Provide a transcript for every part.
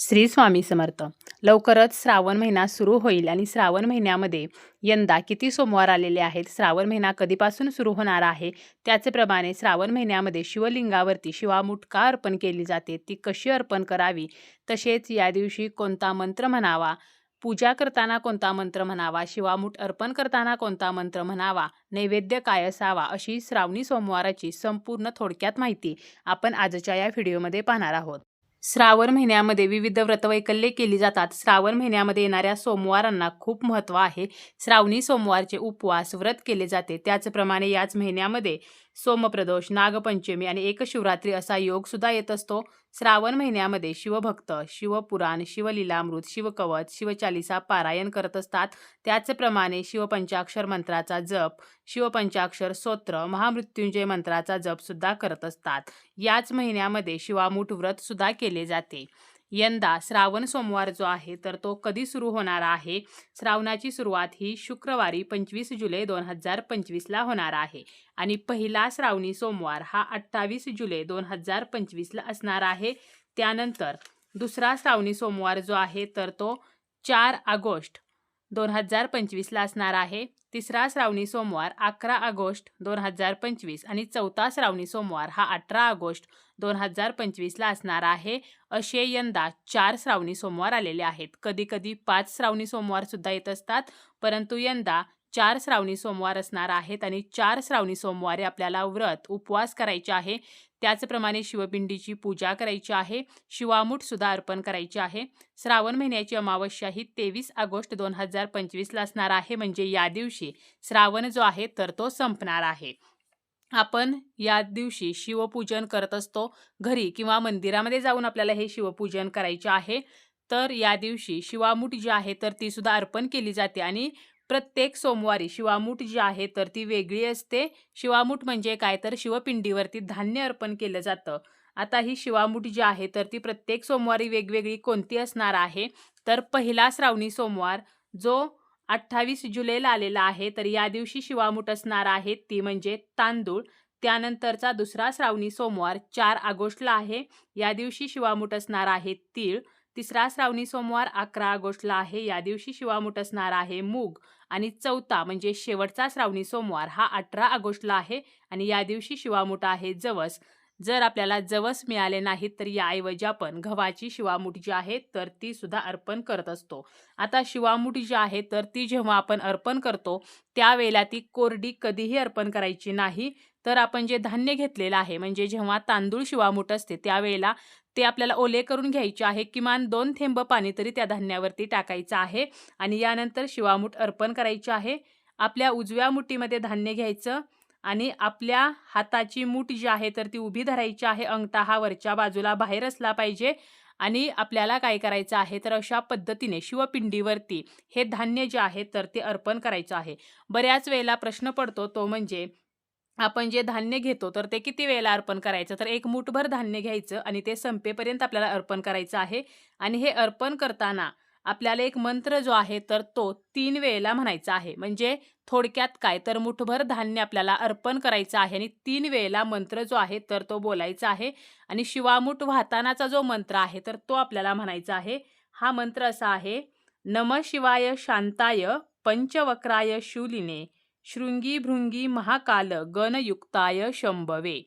श्री स्वामी समर्थ. लवकरच श्रावण महिना सुरू होईल आणि श्रावण महिन्यामध्ये यंदा किती सोमवार आलेले आहेत? श्रावण महिना कधीपासून सुरू होणार आहे? त्याचप्रमाणे श्रावण महिन्यामध्ये शिवलिंगावरती शिवामूठ का अर्पण केली जाते. ती कशी अर्पण करावी? तसेच या दिवशी कोणता मंत्र म्हणावा? पूजा करताना कोणता मंत्र म्हणावा? शिवामुठ अर्पण करताना कोणता मंत्र म्हणावा? नैवेद्य काय असावा? अशी श्रावणी सोमवाराची संपूर्ण थोडक्यात माहिती आपण आजच्या या व्हिडिओमध्ये पाहणार आहोत. श्रावण महिन्यामध्ये विविध व्रतवैकल्ये केली जातात. श्रावण महिन्यामध्ये येणाऱ्या सोमवारांना खूप महत्त्व आहे. श्रावणी सोमवारचे उपवास व्रत केले जाते. त्याचप्रमाणे याच महिन्यामध्ये सोमप्रदोष नागपंचमी आणि एकशिवरात्री असा योग सुद्धा येत असतो. श्रावण महिन्यामध्ये शिवभक्त शिवपुराण शिवलीलामृत शिवकवच शिवचालिसा पारायण करत असतात. त्याचप्रमाणे शिवपंचाक्षर मंत्राचा जप शिवपंचाक्षर स्तोत्र महामृत्युंजय मंत्राचा जप सुद्धा करत असतात. याच महिन्यामध्ये शिवामूठ व्रत सुद्धा केले जाते. यंदा श्रावण सोमवार जो आहे तर तो कधी सुरू होणार आहे? श्रावणाची सुरुवात ही शुक्रवारी पंचवीस जुलै दोन हजार पंचवीसला होणार आहे आणि पहिला श्रावणी सोमवार हा अठ्ठावीस जुलै दोन हजार पंचवीसला असणार आहे. त्यानंतर दुसरा श्रावणी सोमवार जो आहे तर तो चार ऑगस्ट दोन हजार पंचवीसला असणार आहे. तिसरा श्रावणी सोमवार अकरा ऑगस्ट दोन हजार पंचवीस आणि चौथा श्रावणी सोमवार हा अठरा ऑगस्ट दोन हजार पंचवीसला असणार आहे. असे यंदा चार श्रावणी सोमवार आलेले आहेत. कधी कधी पाच श्रावणी सोमवार सुद्धा येत असतात परंतु यंदा चार श्रावणी सोमवार असणार आहेत आणि चार श्रावणी सोमवारी आपल्याला व्रत उपवास करायचे आहे. त्याचप्रमाणे शिवपिंडीची पूजा करायची आहे शिवामूठ सुद्धा अर्पण करायची आहे. श्रावण महिन्याची अमावस्या ही तेवीस ऑगस्ट दोन हजार पंचवीसला असणार आहे म्हणजे या दिवशी श्रावण जो आहे तर तो संपणार आहे. आपण या दिवशी शिवपूजन करत असतो घरी किंवा मंदिरामध्ये जाऊन आपल्याला हे शिवपूजन करायचे आहे तर या दिवशी शिवामूठ जी आहे तर ती सुद्धा अर्पण केली जाते आणि प्रत्येक सोमवारी शिवामूठ जी आहे तर ती वेगळी असते. शिवामूठ म्हणजे काय? तर शिवपिंडीवरती धान्य अर्पण केलं जातं. आता ही शिवामूठ जी आहे तर ती प्रत्येक सोमवारी वेगवेगळी कोणती असणार आहे? तर पहिला श्रावणी सोमवार जो अठ्ठावीस जुलैला आलेला आहे तर या दिवशी शिवामूठ असणार आहे ती म्हणजे तांदूळ. त्यानंतरचा दुसरा श्रावणी सोमवार चार ऑगस्टला आहे. या दिवशी शिवामूठ असणार आहे तीळ. तिसरा श्रावणी सोमवार अकरा ऑगस्टला आहे. या दिवशी शिवामूठ असणार आहे मूग आणि चौथा म्हणजे शेवटचा श्रावणी सोमवार हा अठरा ऑगस्टला आहे आणि या दिवशी शिवामूठ आहे जवस. जर आपल्याला जवस मिळाले नाहीत तर याऐवजी आपण गव्हाची शिवामूठ जी आहे तर ती सुद्धा अर्पण करत असतो. आता शिवामूठ जी आहे तर ती जेव्हा आपण अर्पण करतो त्यावेळेला ती कोरडी कधीही अर्पण करायची नाही. तर आपण जे धान्य घेतलेलं आहे म्हणजे जेव्हा तांदूळ शिवामूठ असते त्यावेळेला ते आपल्याला ओले करून घ्यायचे आहे किमान दोन थेंब पाणी तरी त्या धान्यावरती टाकायचं आहे आणि यानंतर शिवामूठ अर्पण करायचे आहे. आपल्या उजव्या मुठीमध्ये धान्य घ्यायचं आणि आपल्या हाताची मूठ जी आहे तर ती उभी धरायची आहे. अंगठा हा वरच्या बाजूला बाहेर असला पाहिजे. आणि आपल्याला काय करायचं आहे तर अशा पद्धतीने शिवपिंडीवरती हे धान्य जे आहे तर ते अर्पण करायचं आहे. बऱ्याच वेळेला प्रश्न पडतो तो म्हणजे आपण जे धान्य घेतो तर ते किती वेळेला अर्पण करायचं? तर एक मुठभर धान्य घ्यायचं आणि ते संपेपर्यंत आपल्याला अर्पण करायचं आहे. आणि हे अर्पण करताना आपल्याला एक मंत्र जो आहे तर तो तीन वेळेला म्हणायचा आहे. म्हणजे थोडक्यात काय? तर मुठभर धान्य आपल्याला अर्पण करायचं आहे आणि तीन वेळेला मंत्र जो आहे तर तो बोलायचा आहे. आणि शिवामुठ वाहतानाचा जो मंत्र आहे तर तो आपल्याला म्हणायचा आहे. हा मंत्र असा आहे नम शिवाय शांताय पंचवक्राय शूलिने शृंगी भृंगी महाकाल गणयुक्ताय शंभवे.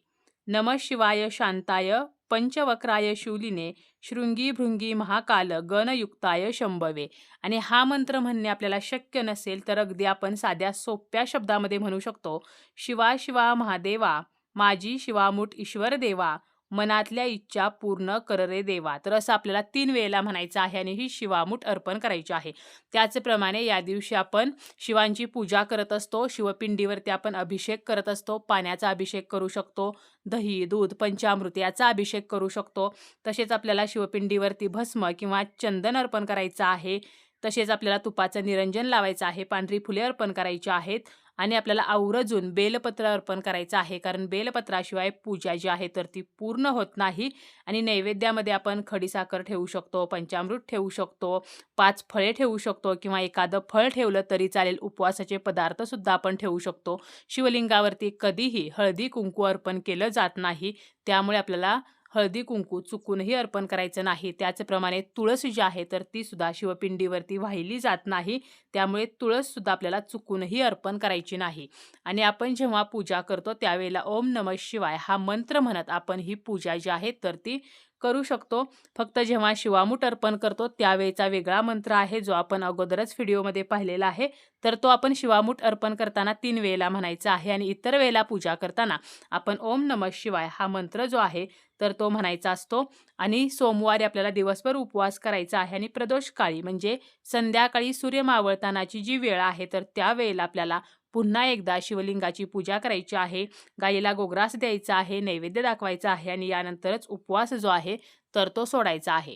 नम शिवाय शांताय पंचवक्राय शूलिने शृंगी भृंगी महाकाल गणयुक्ताय शंभवे. आणि हा मंत्र म्हणणे आपल्याला शक्य नसेल तर अगदी आपण साध्या सोप्या शब्दामध्ये म्हणू शकतो शिवा शिवा महादेवा माझी शिवामूठ ईश्वर देवा मनातल्या इच्छा पूर्ण कर रे देवा. तर असं आपल्याला तीन वेळेला म्हणायचं आहे आणि ही शिवामूठ अर्पण करायची आहे. त्याचप्रमाणे या दिवशी आपण शिवांची पूजा करत असतो शिवपिंडीवरती आपण अभिषेक करत असतो पाण्याचा अभिषेक करू शकतो दही दूध पंचामृत याचा अभिषेक करू शकतो. तसेच आपल्याला शिवपिंडीवरती भस्म किंवा चंदन अर्पण करायचं आहे. तसेच आपल्याला तुपाचं निरंजन लावायचं आहे पांढरी फुले अर्पण करायची आहेत आणि आपल्याला आवरजून बेलपत्र अर्पण करायचं आहे. कारण बेलपत्राशिवाय पूजा जी आहे तर ती पूर्ण होत नाही आणि नैवेद्यामध्ये आपण खडीसाखर ठेवू शकतो पंचामृत ठेवू शकतो पाच फळे ठेवू शकतो किंवा एखादं फळ ठेवलं तरी चालेल उपवासाचे पदार्थसुद्धा आपण ठेवू शकतो. शिवलिंगावरती कधीही हळदी कुंकू अर्पण केलं जात नाही. त्यामुळे आपल्याला हळदी कुंकू चुकूनही अर्पण करायचं नाही. त्याचप्रमाणे तुळस जी आहे तर ती सुद्धा शिवपिंडीवरती वाहिली जात नाही. त्यामुळे तुळस सुद्धा आपल्याला चुकूनही अर्पण करायची नाही. आणि आपण जेव्हा पूजा करतो त्यावेळेला ओम नम शिवाय हा मंत्र म्हणत आपण ही पूजा जी आहे तर ती करू शकतो. फक्त जेव्हा शिवामूठ अर्पण करतो त्यावेळेचा वेगळा मंत्र आहे जो आपण अगोदरच व्हिडिओमध्ये पाहिलेला आहे. तर तो आपण शिवामूठ अर्पण करताना तीन वेळेला म्हणायचा आहे आणि इतर वेळेला पूजा करताना आपण ओम नम शिवाय हा मंत्र जो आहे तर तो म्हणायचा असतो. आणि सोमवारी आपल्याला दिवसभर उपवास करायचा आहे आणि प्रदोष काळी म्हणजे संध्याकाळी सूर्य मावळतानाची जी वेळ आहे तर त्या वेळेला आपल्याला पुन्हा एकदा शिवलिंगाची पूजा करायची आहे. गाईला गोग्रास द्यायचा आहे नैवेद्य दाखवायचा आहे आणि यानंतरच उपवास जो आहे तर तो सोडायचा आहे.